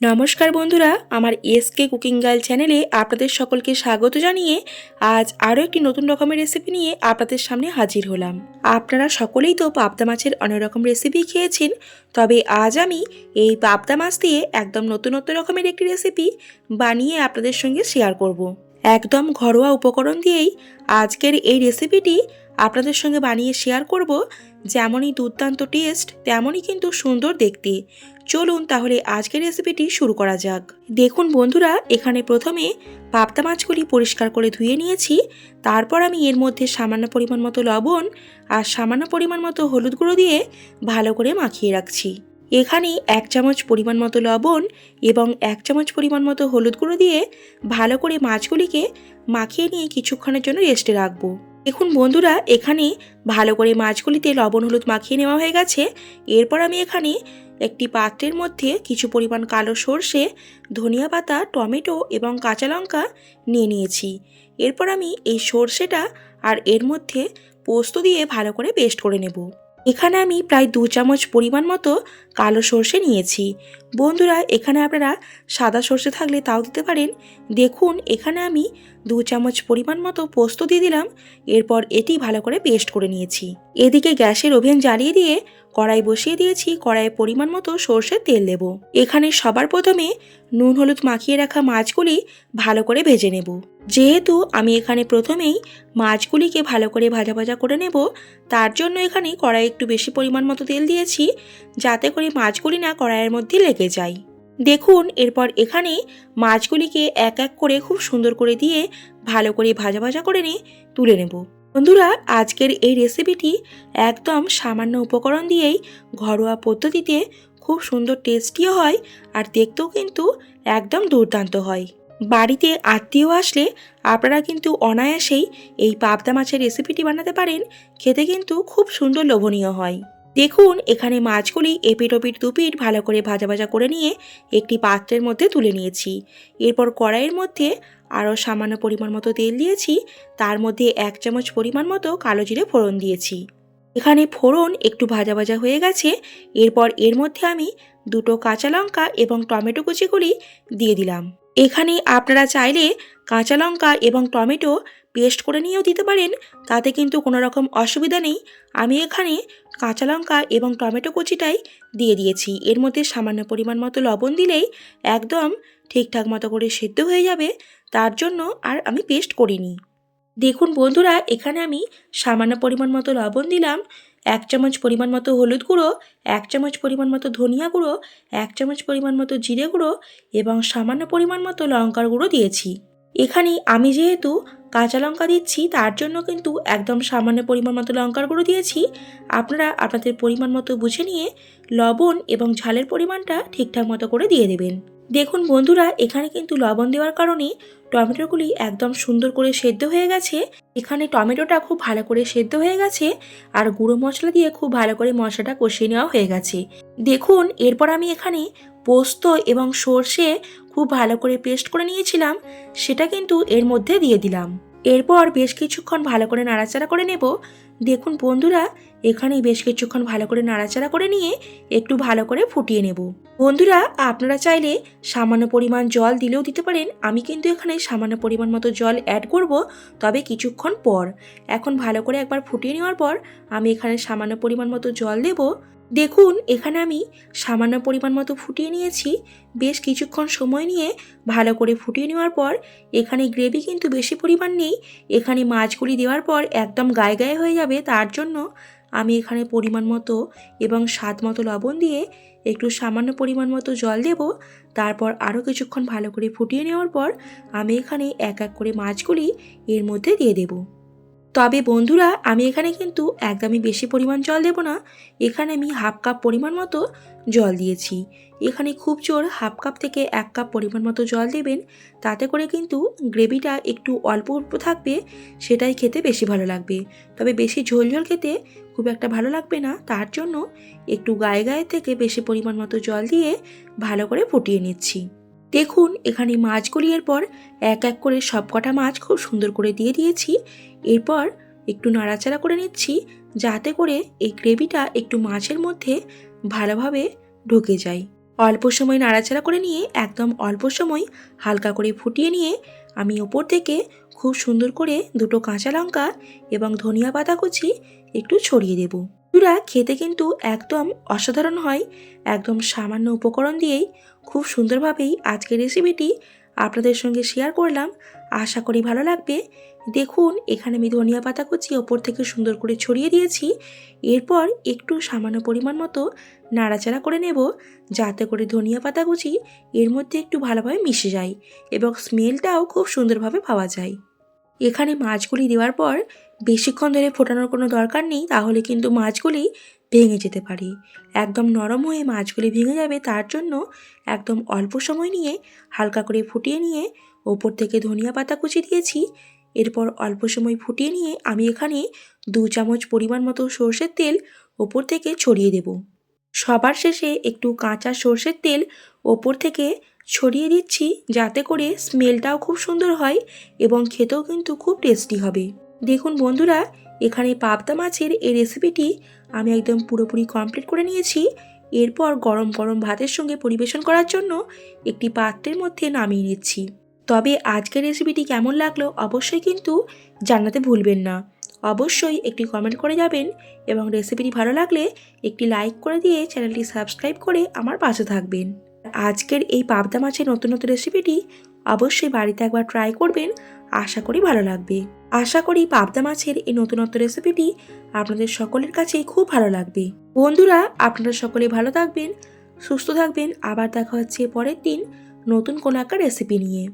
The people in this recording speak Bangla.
নমস্কার বন্ধুরা, আমার এসকে কুকিং গার্ল চ্যানেলে আপনাদের সকলকে স্বাগত জানিয়ে আজ আরও একটি নতুন রকমের রেসিপি নিয়ে আপনাদের সামনে হাজির হলাম আপনারা সকলেই তো পাবদা মাছের অনেক রকম রেসিপি খেয়েছেন, তবে আজ আমি এই পাবদা মাছ দিয়ে একদম নতুন নতুন রকমের একটি রেসিপি বানিয়ে আপনাদের সঙ্গে শেয়ার করব। একদম ঘরোয়া উপকরণ দিয়েই আজকের এই রেসিপিটি আপনাদের সঙ্গে বানিয়ে শেয়ার করব, যেমনই দুর্দান্ত টেস্ট তেমনই কিন্তু সুন্দর দেখতে চলুন তাহলে আজকের রেসিপিটি শুরু করা যাক। দেখুন বন্ধুরা, এখানে প্রথমে পাবদা মাছগুলি পরিষ্কার করে ধুয়ে নিয়েছি। তারপর আমি এর মধ্যে সামান্য পরিমাণ মতো লবণ আর সামান্য পরিমাণ মতো হলুদ গুঁড়ো দিয়ে ভালো করে মাখিয়ে রাখছি। এখানে এক চামচ পরিমাণ মতো লবণ এবং এক চামচ পরিমাণ মতো হলুদ গুঁড়ো দিয়ে ভালো করে মাছগুলিকে মাখিয়ে নিয়ে কিছুক্ষণের জন্য রেস্টে রাখব। দেখুন বন্ধুরা, এখানে ভালো করে মাছগুলিতে লবণ হলুদ মাখিয়ে নেওয়া হয়ে গেছে। এরপর আমি এখানে একটি পাত্রের মধ্যে কিছু পরিমাণ কালো সর্ষে, ধনিয়া পাতা, টমেটো এবং কাঁচা লঙ্কা নিয়ে নিয়েছি। এরপর আমি এই সর্ষেটা আর এর মধ্যে পোস্ত দিয়ে ভালো করে পেস্ট করে নেব। এখানে আমি প্রায় দু চামচ পরিমাণ মতো কালো সর্ষে নিয়েছি। বন্ধুরা, এখানে আপনারা সাদা সর্ষে থাকলে তাও দিতে পারেন। দেখুন, এখানে আমি দু চামচ পরিমাণ মতো পোস্ত দিয়ে দিলাম। এরপর এটি ভালো করে পেস্ট করে নিয়েছি। এদিকে গ্যাসের ওভেন জ্বালিয়ে দিয়ে কড়াই বসিয়ে দিয়েছি, কড়াইয়ে পরিমাণ মতো সর্ষের তেল দেব এখানে সবার প্রথমে নুন হলুদ মাখিয়ে রাখা মাছগুলি ভালো করে ভেজে নেব। যেহেতু আমি এখানে প্রথমেই মাছগুলিকে ভালো করে ভাজা ভাজা করে নেব, তার জন্য এখানে কড়াই একটু বেশি পরিমাণ মতো তেল দিয়েছি, যাতে করে মাছগুলি না কড়াইয়ের মধ্যে লেগে যায়। দেখুন, এরপর এখানে মাছগুলিকে এক এক করে খুব সুন্দর করে দিয়ে ভালো করে ভাজা ভাজা করে নিয়ে তুলে নেব। বন্ধুরা, আজকের এই রেসিপিটি একদম সামান্য উপকরণ দিয়েই ঘরোয়া পদ্ধতিতে খুব সুন্দর টেস্টিও হয় আর দেখতেও কিন্তু একদম দুর্দান্ত হয়। বাড়িতে আত্মীয় আসলে আপনারা কিন্তু অনায়াসেই এই পাবদা মাছের রেসিপিটি বানাতে পারেন, খেতে কিন্তু খুব সুন্দর লোভনীয় হয়। দেখুন, এখানে মাছগুলি এপিট ওপিট দুপিট ভালো করে ভাজা ভাজা করে নিয়ে একটি পাত্রের মধ্যে তুলে নিয়েছি। এরপর কড়াইয়ের মধ্যে আরও সামান্য পরিমাণ মতো তেল দিয়েছি, তার মধ্যে এক চামচ পরিমাণ মতো কালো জিরে ফোড়ন দিয়েছি। এখানে ফোড়ন একটু ভাজা ভাজা হয়ে গেছে, এরপর এর মধ্যে আমি দুটো কাঁচা লঙ্কা এবং টমেটো কুচিগুলি দিয়ে দিলাম। এখানে আপনারা চাইলে কাঁচা লঙ্কা এবং টমেটো পেস্ট করে নিয়েও দিতে পারেন, তাতে কিন্তু কোনো রকম অসুবিধা নেই। আমি এখানে কাঁচা লঙ্কা এবং টমেটো কুচিটাই দিয়ে দিয়েছি। এর মধ্যে সামান্য পরিমাণ মতো লবণ দিলেই একদম ঠিকঠাক মতো করে সেদ্ধ হয়ে যাবে। তার জন্য আর আমি পেস্ট করিনি। দেখুন বন্ধুরা, এখানে আমি সামান্য পরিমাণ মতো লবণ দিলাম। এক চামচ পরিমাণ মতো হলুদ গুঁড়ো, এক চামচ পরিমাণ মতো ধনিয়া গুঁড়ো, এক চামচ পরিমাণ মতো জিরে গুঁড়ো এবং সামান্য পরিমাণ মতো লঙ্কার গুঁড়ো দিয়েছি। এখানে আমি যেহেতু কাঁচা লঙ্কা দিচ্ছি, তার জন্য কিন্তু একদম সামান্য পরিমাণ মতো লঙ্কার গুঁড়ো দিয়েছি। আপনারা আপনাদের পরিমাণ মতো বুঝে নিয়ে লবণ এবং ঝালের পরিমাণটা ঠিকঠাক মতো করে দিয়ে দেবেন। দেখুন বন্ধুরা, এখানে কিন্তু লবণ দেওয়ার কারণে টমেটোগুলি একদম সুন্দর করে সেদ্ধ হয়ে গেছে। এখানে টমেটোটা খুব ভালো করে সেদ্ধ হয়ে গেছে আর গুঁড়ো মশলা দিয়ে খুব ভালো করে মশলাটা কষিয়ে নেওয়া হয়ে গেছে। দেখুন, এরপর আমি এখানে পোস্ত এবং সর্ষে খুব ভালো করে পেস্ট করে নিয়েছিলাম, সেটা কিন্তু এর মধ্যে দিয়ে দিলাম। এরপর বেশ কিছুক্ষণ ভালো করে নাড়াচাড়া করে নেব। দেখুন বন্ধুরা, এখানেই বেশ কিছুক্ষণ ভালো করে নাড়াচাড়া করে নিয়ে একটু ভালো করে ফুটিয়ে নেব। বন্ধুরা, আপনারা চাইলে সামান্য পরিমাণ জল দিলেও দিতে পারেন। আমি কিন্তু এখানে সামান্য পরিমাণ মতো জল অ্যাড করব, তবে কিছুক্ষণ পর। এখন ভালো করে একবার ফুটিয়ে নেওয়ার পর আমি এখানে সামান্য পরিমাণ মতো জল দেব। দেখুন, এখানে আমি সামান্য পরিমাণ মতো ফুটিয়ে নিয়েছি। বেশ কিছুক্ষণ সময় নিয়ে ভালো করে ফুটিয়ে নেওয়ার পর এখানে গ্রেভি কিন্তু বেশি পরিমাণ নেই। এখানে মাছগুলি দেওয়ার পর একদম গায়ে গায়ে হয়ে যাবে। তার জন্য আমি এখানে পরিমাণ মতো এবং স্বাদ মতো লবণ দিয়ে একটু সামান্য পরিমাণ মতো জল দেব। তারপর আরও কিছুক্ষণ ভালো করে ফুটিয়ে নেওয়ার পর আমি এখানে এক এক করে মাছগুলি এর মধ্যে দিয়ে দেবো। তবে বন্ধুরা, আমি এখানে কিন্তু একদমই বেশি পরিমাণ জল দেব না। এখানে আমি হাফ কাপ পরিমাণ মতো জল দিয়েছি। এখানে খুব জোর হাফ কাপ থেকে এক কাপ পরিমাণ মতো জল দেবেন। তাতে করে কিন্তু গ্রেভিটা একটু অল্প অল্প থাকবে, সেটাই খেতে বেশি ভালো লাগবে। তবে বেশি ঝোল ঝোল খেতে খুব একটা ভালো লাগবে না। তার জন্য একটু গায়ে গায়ে থেকে বেশি পরিমাণ মতো জল দিয়ে ভালো করে ফুটিয়ে নিচ্ছি। দেখুন, এখানে মাছগুলি এরপর এক এক করে সব কটা মাছ খুব সুন্দর করে দিয়ে দিয়েছি। এরপর একটু নাড়াচাড়া করে নিচ্ছি, যাতে করে এই গ্রেভিটা একটু মাছের মধ্যে ভালোভাবে ঢুকে যায়। অল্প সময় নাড়াচাড়া করে নিয়ে, একদম অল্প সময় হালকা করে ফুটিয়ে নিয়ে, আমি ওপর থেকে খুব সুন্দর করে দুটো কাঁচা লঙ্কা এবং ধনিয়া পাতা কুচি একটু ছড়িয়ে দেব। বন্ধুরা খেতে কিন্তু একদম অসাধারণ হয়। একদম সামান্য উপকরণ দিয়েই খুব সুন্দরভাবেই আজকের রেসিপিটি আপনাদের সঙ্গে শেয়ার করলাম। আশা করি ভালো লাগবে। দেখুন, এখানে আমি ধনিয়া পাতা কুচি ওপর থেকে সুন্দর করে ছড়িয়ে দিয়েছি। এরপর একটু সামান্য পরিমাণ মতো নাড়াচাড়া করে নেব, যাতে করে ধনিয়া পাতা কুচি এর মধ্যে একটু ভালোভাবে মিশে যায় এবং স্মেলটাও খুব সুন্দরভাবে পাওয়া যায়। এখানে মাছগুলি দেওয়ার পর বেশিক্ষণ ধরে ফোটানোর কোনো দরকার নেই, তাহলে কিন্তু মাছগুলি ভেঙে যেতে পারে। একদম নরম হয়ে মাছগুলি ভেঙে যাবে, তার জন্য একদম অল্প সময় নিয়ে হালকা করে ফুটিয়ে নিয়ে ওপর থেকে ধনিয়া পাতা কুচি দিয়েছি। এরপর অল্প সময় ফুটিয়ে নিয়ে আমি এখানে দু চামচ পরিমাণ মতো সর্ষের তেল ওপর থেকে ছড়িয়ে দেব। সবার শেষে একটু কাঁচা সর্ষের তেল ওপর থেকে ছড়িয়ে দিচ্ছি, যাতে করে স্মেলটাও খুব সুন্দর হয় এবং খেতেও কিন্তু খুব টেস্টি হবে। দেখুন বন্ধুরা, এখানে পাবদা মাছের এই রেসিপিটি আমি একদম পুরোপুরি কমপ্লিট করে নিয়েছি। এরপর গরম গরম ভাতের সঙ্গে পরিবেশন করার জন্য একটি পাত্রের মধ্যে নামিয়ে নিচ্ছি। তবে আজকের রেসিপিটি কেমন লাগল অবশ্যই কিন্তু জানাতে ভুলবেন না। অবশ্যই একটি কমেন্ট করে যাবেন এবং রেসিপিটি ভালো লাগলে একটি লাইক করে দিয়ে চ্যানেলটি সাবস্ক্রাইব করে আমার পাশে থাকবেন। আজকের এই পাবদা মাছের নতুন নতুন রেসিপিটি অবশ্যই বাড়িতে একবার ট্রাই করবেন। আশা করি ভালো লাগবে। আশা করি পাবদা মাছের এই নতুনত্ব রেসিপিটি আপনাদের সকলের কাছেই খুব ভালো লাগবে। বন্ধুরা, আপনারা সকলে ভালো থাকবেন, সুস্থ থাকবেন। আবার দেখা হচ্ছে পরের দিন নতুন কোনো একটা রেসিপি নিয়ে।